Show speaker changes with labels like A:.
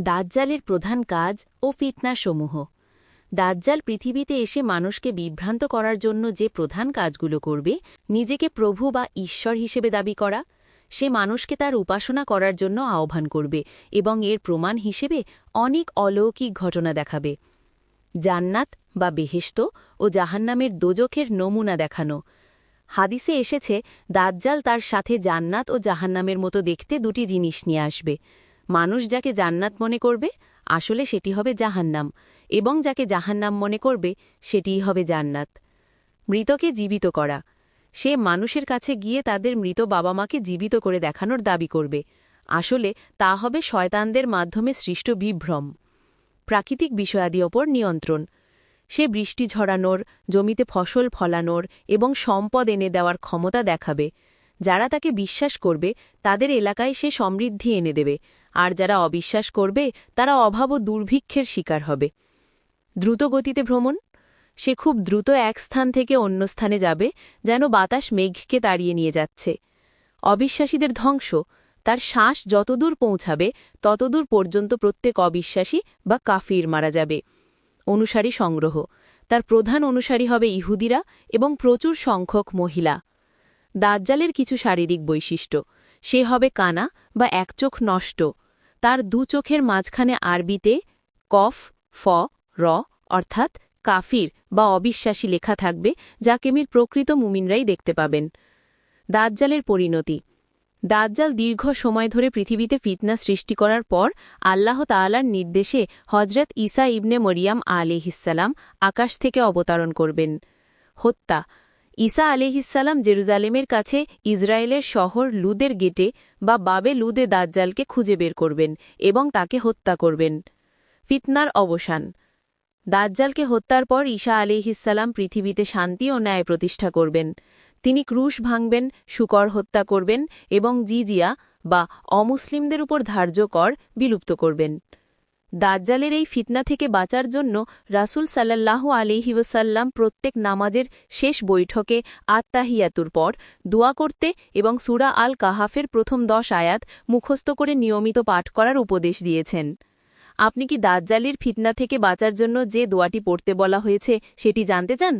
A: দাজ্জালের প্রধান কাজ ও ফিতনাসমূহ। দাজ্জাল পৃথিবীতে এসে মানুষকে বিভ্রান্ত করার জন্য যে প্রধান কাজগুলো করবে, নিজেকে প্রভু বা ঈশ্বর হিসেবে দাবি করা, সে মানুষকে তার উপাসনা করার জন্য আহ্বান করবে এবং এর প্রমাণ হিসেবে অনেক অলৌকিক ঘটনা দেখাবে। জান্নাত বা বেহেস্ত ও জাহান্নামের দোজখের নমুনা দেখানো। হাদিসে এসেছে, দাজ্জাল তার সাথে জান্নাত ও জাহান্নামের মতো দেখতে দুটি জিনিস নিয়ে আসবে। মানুষ যাকে জান্নাত মনে করবে, আসলে সেটি হবে জাহান্নাম, এবং যাকে জাহান্নাম মনে করবে, সেটিই হবে জান্নাত। মৃতকে জীবিত করা। সে মানুষের কাছে গিয়ে তাদের মৃত বাবা মাকে জীবিত করে দেখানোর দাবি করবে। আসলে তা হবে শয়তানদের মাধ্যমে সৃষ্ট বিভ্রম। প্রাকৃতিক বিষয়াদি ওপর নিয়ন্ত্রণ। সে বৃষ্টি ঝরানোর, জমিতে ফসল ফলানোর এবং সম্পদ এনে দেওয়ার ক্ষমতা দেখাবে। যারা তাকে বিশ্বাস করবে, তাদের এলাকায় সে সমৃদ্ধি এনে দেবে। আর যারা অবিশ্বাস করবে, তারা অভাব ও দুর্ভিক্ষের শিকার হবে। দ্রুত গতিতে ভ্রমণ? সে খুব দ্রুত এক স্থান থেকে অন্য স্থানে যাবে, যেন বাতাস মেঘকে তাড়িয়ে নিয়ে যাচ্ছে। অবিশ্বাসীদের ধ্বংস। তার শ্বাস যতদূর পৌঁছাবে, ততদূর পর্যন্ত প্রত্যেক অবিশ্বাসী বা কাফির মারা যাবে। অনুসারী সংগ্রহ। তার প্রধান অনুসারী হবে ইহুদিরা এবং প্রচুর সংখ্যক মহিলা। দাজ্জালের কিছু শারীরিক বৈশিষ্ট্য। সে হবে কানা বা একচোখ নষ্ট। তার দু চোখের মাঝখানে আরবিতে কফ, ফ, র, অর্থাৎ কাফির বা অবিশ্বাসী লেখা থাকবে, যা কেমির প্রকৃত মুমিনরাই দেখতে পাবেন। দাজ্জালের পরিণতি। দাজ্জাল দীর্ঘ সময় ধরে পৃথিবীতে ফিতনা সৃষ্টি করার পর আল্লাহ তাআলার নির্দেশে হজরত ঈসা ইবনে মরিয়াম আলিহিসাল্লাম আকাশ থেকে অবতরণ করবেন। হত্যা। ঈসা আলিহিসাল্লাম জেরুজালেমের কাছে ইসরায়েলের শহর লুদের গেটে বা বাবে লুদে দাজ্জালকে খুঁজে বের করবেন এবং তাকে হত্যা করবেন। ফিতনার অবসান। দাজ্জালকে হত্যার পর ঈশা আলিহিসাল্লাম পৃথিবীতে শান্তি ও ন্যায় প্রতিষ্ঠা করবেন। তিনি ক্রুশ ভাঙবেন, শুকর হত্যা করবেন এবং জিজিয়া বা অমুসলিমদের উপর ধার্য কর বিলুপ্ত করবেন। দাজ্জালের এই ফিতনা থেকে বাঁচার জন্য রাসুল সাল্লাহ আলিহিউসাল্লাম প্রত্যেক নামাজের শেষ বৈঠকে আত্মাহিয়াতুর পর দোয়া করতে এবং সুরা আল কাহাফের প্রথম দশ আয়াত মুখস্থ করে নিয়মিত পাঠ করার উপদেশ দিয়েছেন। আপনি কি দাজ্জালের ফিতনা থেকে বাঁচার জন্য যে দোয়াটি পড়তে বলা হয়েছে সেটি জানতে চান?